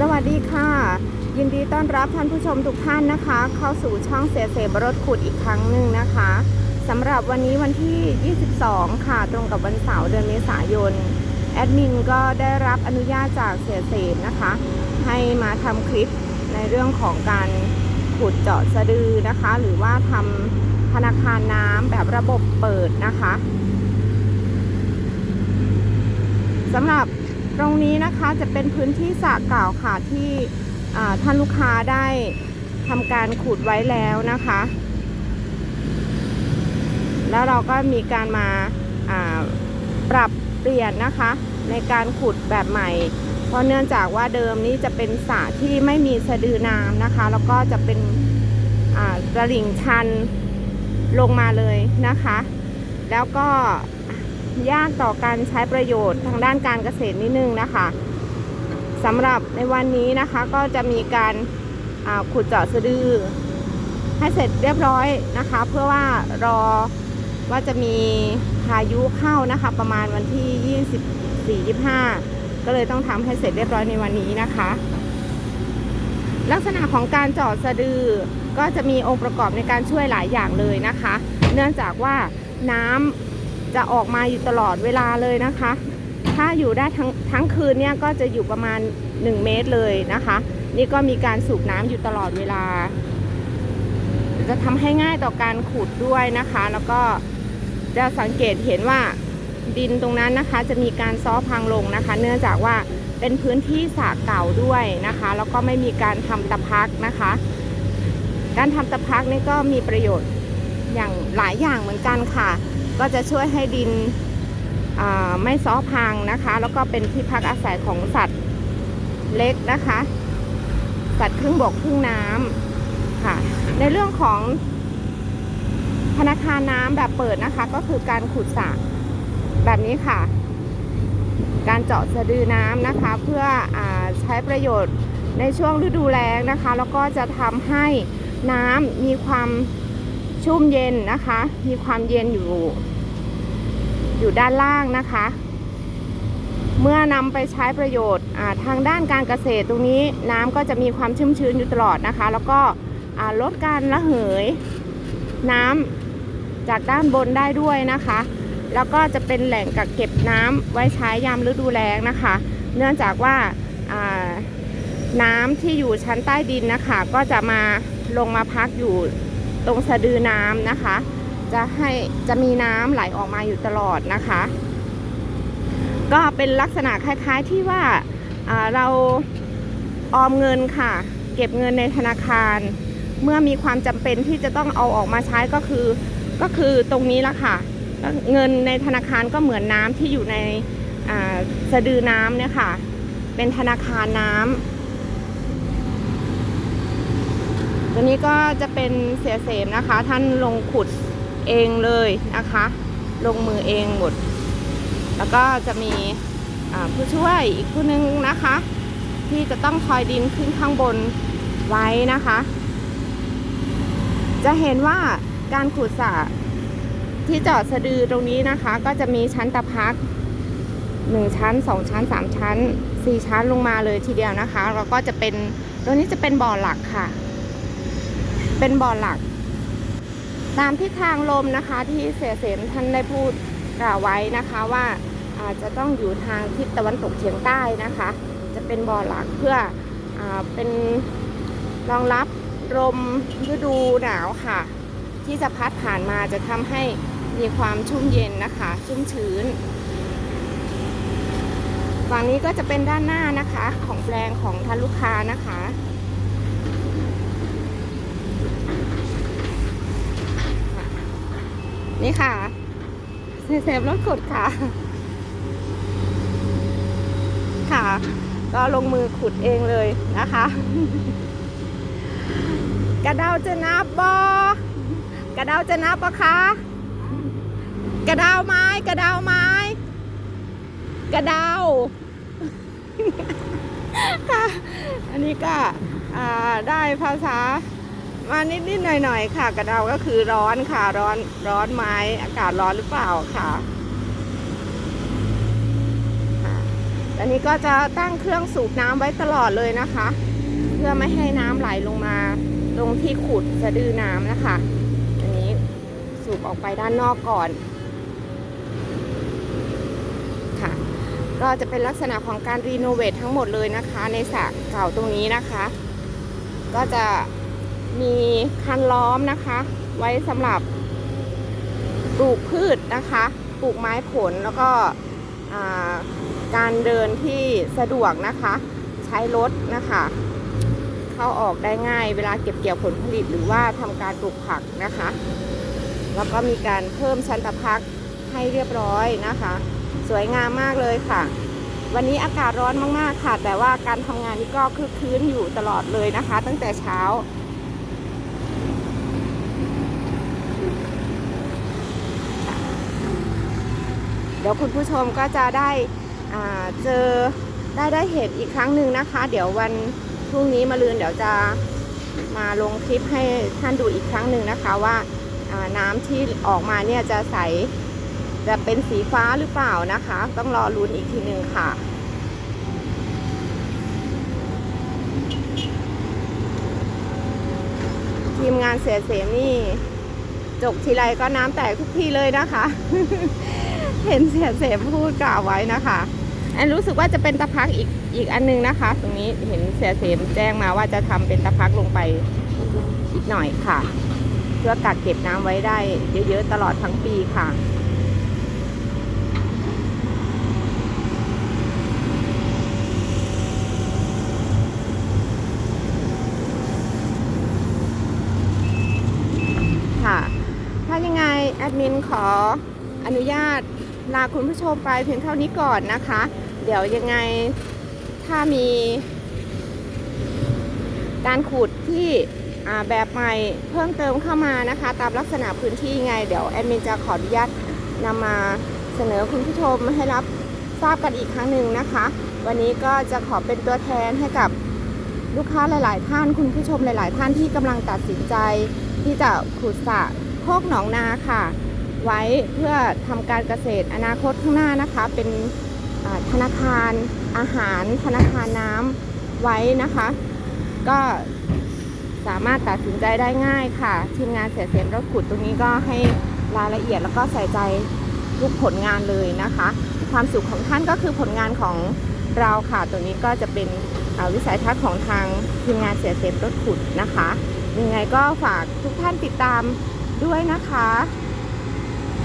สวัสดีค่ะ ยินดีต้อนรับท่านผู้ชมทุกท่านนะคะ เข้าสู่ช่องเสียเสบรถขุดอีกครั้งหนึ่งนะคะสำหรับวันนี้วันที่ 22 ค่ะ ตรงกับวันเสาร์เดือนเมษายน แอดมินก็ได้รับอนุญาตจากเสียเสบนะคะ ให้มาทำคลิปในเรื่องของการขุดเจาะสะดือนะคะ หรือว่าทำธนาคารน้ำแบบระบบเปิดนะคะสำหรับ ตรงนี้นะคะจะเป็นพื้นที่สระเก่าค่ะที่ท่านลูกค้าได้ทำการขุดไว้แล้วนะคะ แล้วเราก็มีการมาปรับเปลี่ยนนะคะ ในการขุดแบบใหม่ เพราะเนื่องจากว่าเดิมนี้จะเป็นสระที่ไม่มีสะดือน้ำนะคะ แล้วก็จะเป็นอ่าตลิ่งชันลงมาเลยนะคะ แล้วก็ ยากต่อการใช้ประโยชน์ทางด้านการเกษตรนิดนึงนะคะสำหรับในวันนี้นะคะก็จะมีการาขุดเจาะสะดือ ให้เสร็จเรียบร้อยนะคะ เพื่อว่ารอว่าจะมีพายุเข้านะคะ ประมาณวันที่ 24-25 ก็เลยต้องทำให้เสร็จเรียบร้อยในวันนี้นะคะ ลักษณะของการเจาะสะดือก็จะมีองค์ประกอบในการช่วยหลายอย่างเลยนะคะ เนื่องจากว่าน้ำ จะออกมาอยู่ตลอดเวลาเลยนะคะ ถ้าอยู่ได้ทั้งทั้งคืนเนี่ยก็จะอยู่ประมาณ 1 เมตรเลยนะคะ นี่ก็มีการสูบน้ำอยู่ตลอดเวลา จะทำให้ง่ายต่อการขุดด้วยนะคะ แล้วก็จะสังเกตเห็นว่าดินตรงนั้นนะคะจะมีการซ้อพังลงนะคะ เนื่องจากว่าเป็นพื้นที่สระเก่าด้วยนะคะ แล้วก็ไม่มีการทำตะพักนะคะ การทำตะพักนี่ก็มีประโยชน์อย่างหลายอย่างเหมือนกันค่ะ ก็จะช่วยให้ดินไม่ซ้อพังนะคะ แล้วก็เป็นที่พักอาศัยของสัตว์เล็กนะคะ สัตว์ครึ่งบกครึ่งน้ำค่ะ ในเรื่องของธนาคารน้ำแบบเปิดนะคะ ก็คือการขุดสระแบบนี้ค่ะ การเจาะสะดือน้ำนะคะ เพื่ออใช้ประโยชน์ในช่วงฤดูแล้งนะคะ แล้วก็จะทำให้น้ำมีความ ชุ่มเย็นนะคะ มีความเย็นอยู่ อยู่ด้านล่างนะคะ เมื่อนำไปใช้ประโยชน์ทางด้านการเกษตรตรงนี้น้ำก็จะมีความชุ่มชื้นอยู่ตลอดนะคะ แล้วก็ลดการระเหยน้ำจากด้านบนได้ด้วยนะคะ แล้วก็จะเป็นแหล่งกักเก็บน้ำไว้ใช้ยามฤดูแล้งนะคะ เนื่องจากว่าน้ำที่อยู่ชั้นใต้ดินนะคะ ก็จะมาลงมาพักอยู่ ตรงสะดือน้ำนะคะ จะให้จะมีน้ำไหลออกมาอยู่ตลอดนะคะ ก็เป็นลักษณะคล้ายๆที่ว่าาเราออมเงินค่ะ เก็บเงินในธนาคาร เมื่อมีความจำเป็นที่จะต้องเอาออกมาใช้ก็คือก็คือตรงนี้ละค่ะ เงินในธนาคารก็เหมือนน้ำที่อยู่ในสะดือน้ำเนี่ยค่ะ เป็นธนาคารน้ำ ตัวนี้ก็จะเป็นเสียเสมนะคะ ท่านลงขุดเองเลยนะคะ ลงมือเองหมด แล้วก็จะมีผู้ช่วยอีกผู้หนึงนะคะ ที่จะต้องคอยดินขึ้นข้างบนไว้นะคะ จะเห็นว่าการขุดสระที่จาะสะดือตรงนี้นะคะ ก็จะมีชั้นตะพักหนึ่งชั้นสองชั้นสามชั้นสี่ชั้นลงมาเลยทีเดียวนะคะ แล้วก็จะเป็นตรงนี้จะเป็นบ่อหลักค่ะ เป็นบ่อหลัก ตามทิศทางลมนะคะที่เสเสมท่านได้พูดกล่าวไว้นะคะว่าอาจจะต้องอยู่ทางทิศตะวันตกเฉียงใต้นะคะ จะเป็นบ่อหลักเพื่ออเป็นรองรับลมฤดูหนาวค่ะ ที่จะพัดผ่านมาจะทำให้มีความชุ่มเย็นนะคะ ชุ่มชื้นฝั่งนี้ก็จะเป็นด้านหน้านะคะของแปลงของท่านลูกค้านะคะ นี่ค่ะเซฟรถกดค่ะ ค่ะ ก็ลงมือขุดเองเลยนะคะ กระเดาจะนับบอกระเดาจะนับปะคะกระเดาไม้กระเดาไม้ กระเดาค่ะ อันนี้ก็ได้ภาษา มานิดนิดหน่อยหน่อยๆค่ะ กระเดาก็คือร้อนค่ะร้อนร้อนไม้อากาศร้อนหรือเปล่าค่ะอันนี้ก็จะตั้งเครื่องสูบน้ำไว้ตลอดเลยนะคะ เพื่อไม่ให้น้ำไหลลงมาลงที่ขุดสะดือน้ำนะคะ อันนี้สูบออกไปด้านนอกก่อนค่ะ ก็จะเป็นลักษณะของการรีโนเวททั้งหมดเลยนะคะ ในสระเก่าตรงนี้นะคะ ก็จะ มีคันล้อมนะคะ ไว้สำหรับปลูกพืชนะคะ ปลูกไม้ผลแล้วก็การเดินที่สะดวกนะคะ ใช้รถนะคะ เข้าออกได้ง่ายเวลาเก็บเกี่ยวผลผลิตหรือว่าทำการปลูกผักนะคะ แล้วก็มีการเพิ่มชั้นตะพักให้เรียบร้อยนะคะ สวยงามมากเลยค่ะ วันนี้อากาศร้อนมากๆค่ะ แต่ว่าการทำงานนี่ก็คึกคืนอยู่ตลอดเลยนะคะ ตั้งแต่เช้า ดี๋ยวคุณผู้ชมก็จะได้เจอได้ได้เห็นอีกครั้งหนึ่งนะคะ เดี๋ยววันพรุ่งนี้มาลืนเดี๋ยวจะมาลงคลิปให้ท่านดูอีกครั้งหนึ่งนะคะว่าาน้ำที่ออกมาเนี่ยจะใสจะเป็นสีฟ้าหรือเปล่านะคะ ต้องรอลุ้นอีกทีหนึ่งค่ะทีมงานเสียเสมนี่ จกทีไรก็น้ำแตกทุกทีเลยนะคะ เห็นเสียเสมพูดกล่าวไว้นะคะอันรู้สึกว่าจะเป็นตะพักอีกอีกอันนึงนะคะ ตรงนี้เห็นเสียเสมแจ้งมาว่าจะทำเป็นตะพักลงไปอีกหน่อยค่ะ เพื่อกักเก็บน้ำไว้ได้เยอะๆตลอดทั้งปีค่ะค่ะ ถ้ายังไงแอดมินขออนุญาต ลาคุณผู้ชมไปเพียงเท่านี้ก่อนนะคะ เดี๋ยวยังไงถ้ามี การขุดที่แบบใหม่เพิ่มเติมเข้ามานะคะ ตามลักษณะพื้นที่ไง เดี๋ยวแอดมินจะขออนุญาตนำมาเสนอคุณผู้ชมให้รับทราบกันอีกครั้งหนึ่งนะคะ วันนี้ก็จะขอเป็นตัวแทนให้กับลูกค้าหลาย ๆ ท่านคุณผู้ชมหลาย ๆ ท่านที่กำลังตัดสินใจที่จะขุดสระโคกหนองนาค่ะ ไว้เพื่อทำการเกษตรอนาคตข้างหน้านะคะ เป็นธนาคารอาหาร ธนาคารน้ำไว้นะคะ ก็สามารถตัดสินใจได้ง่ายค่ะทีมงานเสียเสียนรถขุดตรงนี้ก็ให้รายละเอียดแล้วก็ใส่ใจทุกผลงานเลยนะคะ ความสุขของท่านก็คือผลงานของเราค่ะ ตัวนี้ก็จะเป็นวิสัยทัศน์ของทางทีมงานเสียเสียนรถขุดนะคะยังไงก็ฝากทุกท่านติดตามด้วยนะคะ